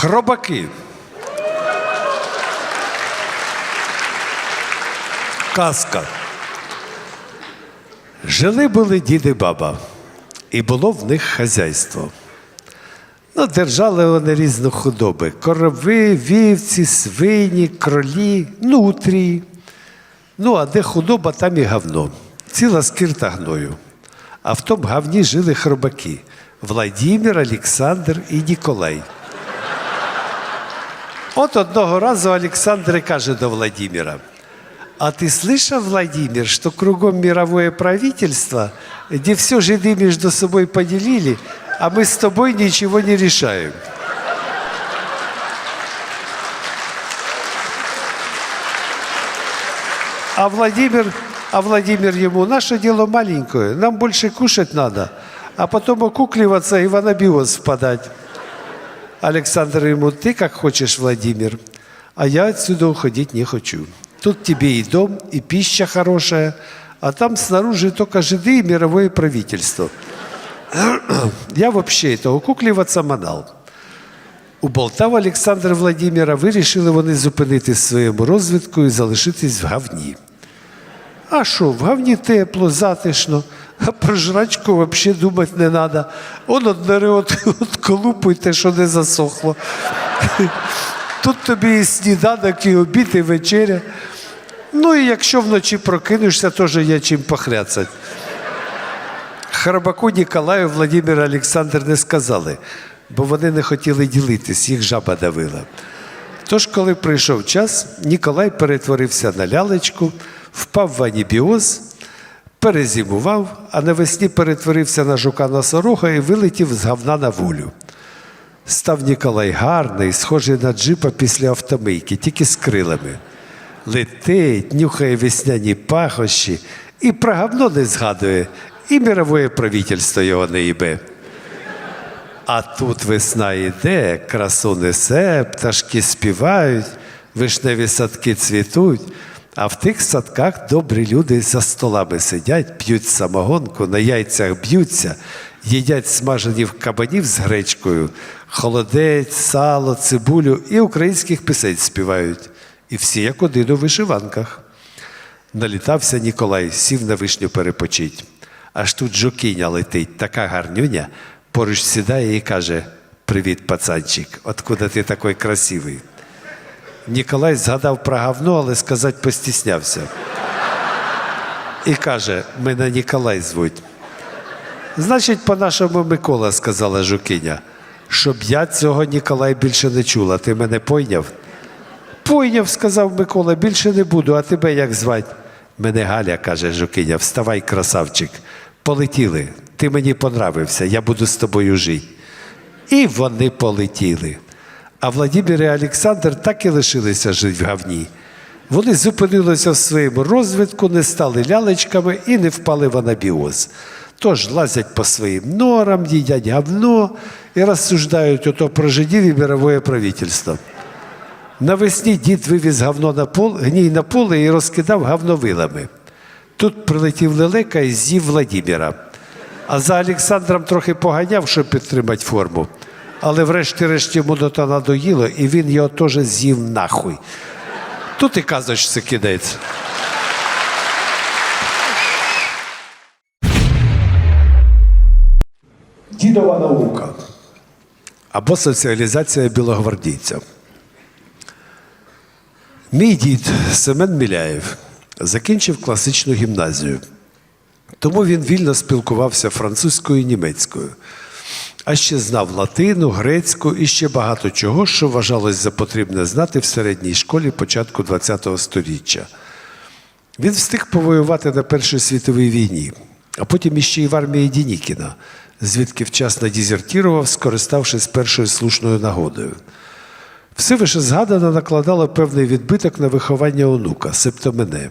Хробаки. Казка. Жили були дід і баба, і було в них хазяйство. Ну, держали вони різну худоби: корови, вівці, свині, кролі, нутрії. Ну, а де худоба, там і говно. Ціла скирта гною. А в тому говні жили хробаки Владимир, Олександр і Ніколай. От одного разу Олександр каже до Владимира, а ты слышал, Владимир, что кругом мировое правительство, где все жиды между собой поделили, а мы с тобой ничего не решаем? А Владимир, а Владимир ему, наше дело маленькое, нам больше кушать надо, а потом окукливаться и в анабиоз впадать. Александр ему, ты как хочешь, Владимир, а я отсюда уходить не хочу. Тут тебе и дом, и пища хорошая, а там снаружи только жиды и мировое правительство. Я вообще это укукливаться манал. Уболтав Олександра Владимира, вирішили вони зупинити своєму розвитку і залишитись в гавні. А що, в гавні тепло, затишно, а про жрачку взагалі думати не треба. Он одне от, от колупуйте, що не засохло. Тут тобі і сніданок, і обід, і вечеря. Ну і якщо вночі прокинешся, теж є чим похряцать. Харабаку Ніколаю Владимир Олександр не сказали, бо вони не хотіли ділитись, їх жаба давила. Тож, коли прийшов час, Ніколай перетворився на лялечку, впав в анібіоз, перезимував, а навесні перетворився на жука носорога і вилетів з говна на волю. Став Ніколай гарний, схожий на джипа після автомийки, тільки з крилами. Летить, нюхає весняні пахощі і про говно не згадує, і мировое правительство його не їбе. А тут весна йде, красу несе, пташки співають, вишневі садки цвітуть, а в тих садках добрі люди за столами сидять, п'ють самогонку, на яйцях б'ються, їдять смажені в кабанів з гречкою, холодець, сало, цибулю і українських пісень співають. І всі як один у вишиванках. Налітався Ніколай, сів на вишню перепочить. Аж тут жокиня летить, така гарнюня, поруч сідає і каже: Привіт, пацанчик, откуда ти такий красивий? Ніколай згадав про говно, але сказати постіснявся. І каже: мене Ніколай звуть. Значить, по-нашому Микола, сказала жукиня, щоб я цього Ніколай більше не чула. Ти мене пойняв? Пойняв, сказав Микола, більше не буду, а тебе як звать? Мене Галя, каже Жукиня, вставай, красавчик. Полетіли. Ти мені понравився, я буду з тобою жити. І вони полетіли. А Владимир і Олександр так і лишилися жити в говні. Вони зупинилися в своєму розвитку, не стали лялечками і не впали в анабіоз. Тож лазять по своїм норам, їдять говно і розсуждають ото про жидів і мировое правительство. Навесні дід вивіз говно на пол, гній на поле і розкидав говновилами. Тут прилетів лелека і з'їв Владимира. А за Олександром трохи поганяв, щоб підтримати форму. Але врешті-решт йому до то надоїло, і він його теж з'їв нахуй. Тут і казочці кидається. Дідова наука або соціалізація білогвардійця. Мій дід Семен Міляєв закінчив класичну гімназію, тому він вільно спілкувався французькою і німецькою, а ще знав латину, грецьку і ще багато чого, що вважалось за потрібне знати в середній школі початку ХХ століття. Він встиг повоювати на Першій світовій війні, а потім іще й в армії Дінікіна, звідки вчасно дезертірував, скориставшись першою слушною нагодою. Все вище згадано накладало певний відбиток на виховання онука, себто мене.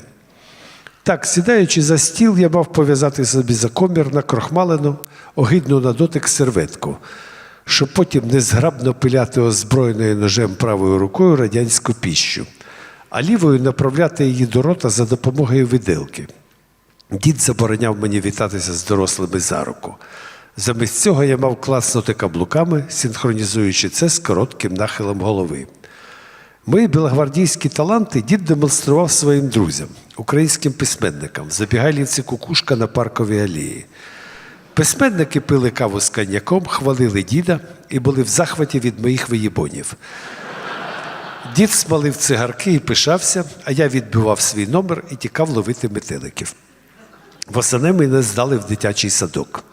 Так, сідаючи за стіл, я мав пов'язати собі за комір на крохмалену, огидну на дотик серветку, щоб потім незграбно пиляти озброєною ножем правою рукою радянську піщу, а лівою направляти її до рота за допомогою виделки. Дід забороняв мені вітатися з дорослими за руку. Замість цього я мав класнути каблуками, синхронізуючи це з коротким нахилом голови. Мої білогвардійські таланти дід демонстрував своїм друзям, українським письменникам, забігайлівці кукушка на парковій алеї. Письменники пили каву з коньяком, хвалили діда і були в захваті від моїх виїбонів. Дід смалив цигарки і пишався, а я відбивав свій номер і тікав ловити метеликів. Восени мене здали в дитячий садок.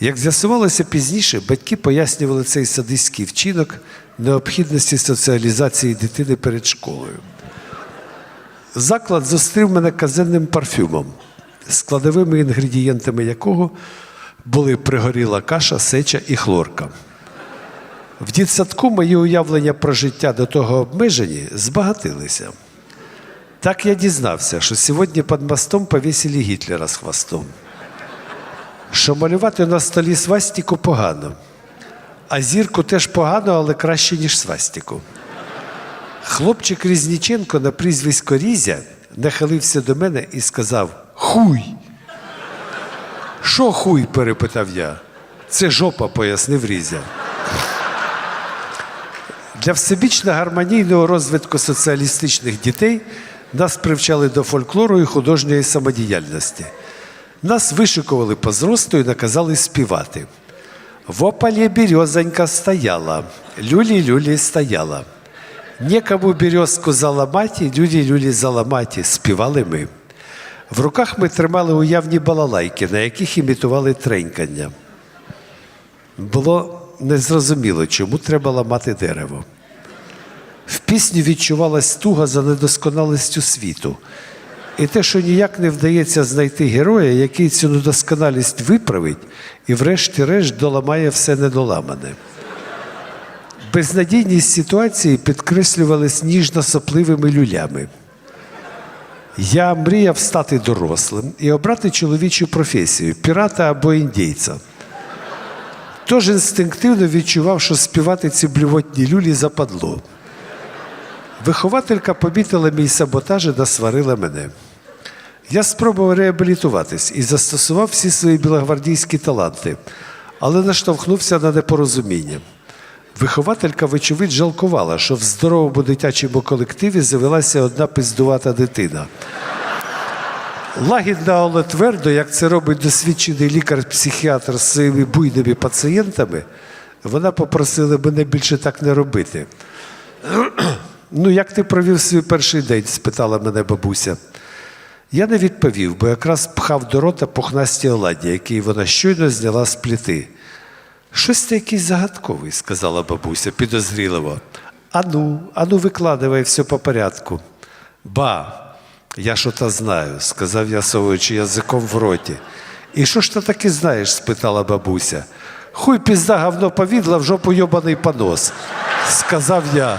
Як з'ясувалося пізніше, батьки пояснювали цей садистський вчинок необхідності соціалізації дитини перед школою. Заклад зустрів мене казенним парфюмом, складовими інгредієнтами якого були пригоріла каша, сеча і хлорка. В дітсадку мої уявлення про життя до того обмежені збагатилися. Так я дізнався, що сьогодні під мостом повісили Гітлера з хвостом. Що малювати на столі свастіку погано, а зірку теж погано, але краще, ніж свастіку. Хлопчик Різніченко на прізвисько Різя нахилився до мене і сказав: Хуй. Що хуй? перепитав я. Це жопа, пояснив Різя. Для всебічно гармонійного розвитку соціалістичних дітей нас привчали до фольклору і художньої самодіяльності. Нас вишикували по зросту і наказали співати. В опалі березонька стояла, люлі-люлі стояла. Некому березку заламаті, люлі-люлі заламаті, співали ми. В руках ми тримали уявні балалайки, на яких імітували тренькання. Було незрозуміло, чому треба ламати дерево. В пісні відчувалась туга за недосконалістю світу. І те, що ніяк не вдається знайти героя, який цю недосконалість виправить і, врешті-решт, доламає все недоламане. Безнадійність ситуації підкреслювалась ніжно-сопливими люлями. Я мріяв стати дорослим і обрати чоловічу професію пірата або індійця. Тож інстинктивно відчував, що співати ці блювотні люлі западло. Вихователька помітила мій саботаж і насварила мене. Я спробував реабілітуватись і застосував всі свої білогвардійські таланти, але наштовхнувся на непорозуміння. Вихователька, вочевидь, жалкувала, що в здоровому дитячому колективі завелася одна пиздувата дитина. Лагідно, але твердо, як це робить досвідчений лікар-психіатр з своїми буйними пацієнтами, вона попросила мене більше так не робити. Ну, як ти провів свій перший день? спитала мене бабуся. Я не відповів, бо якраз пхав до рота пухнасті оладні, які вона щойно зняла з пліти. Щось ти якийсь загадковий, сказала бабуся підозріливо. Ану, ану, викладывай все по порядку. Ба, я що то знаю, сказав я, совуючи язиком в роті. І що ж ти таки знаєш? спитала бабуся. Хуй пізда говно повідла в жопу йобаний понос, сказав я.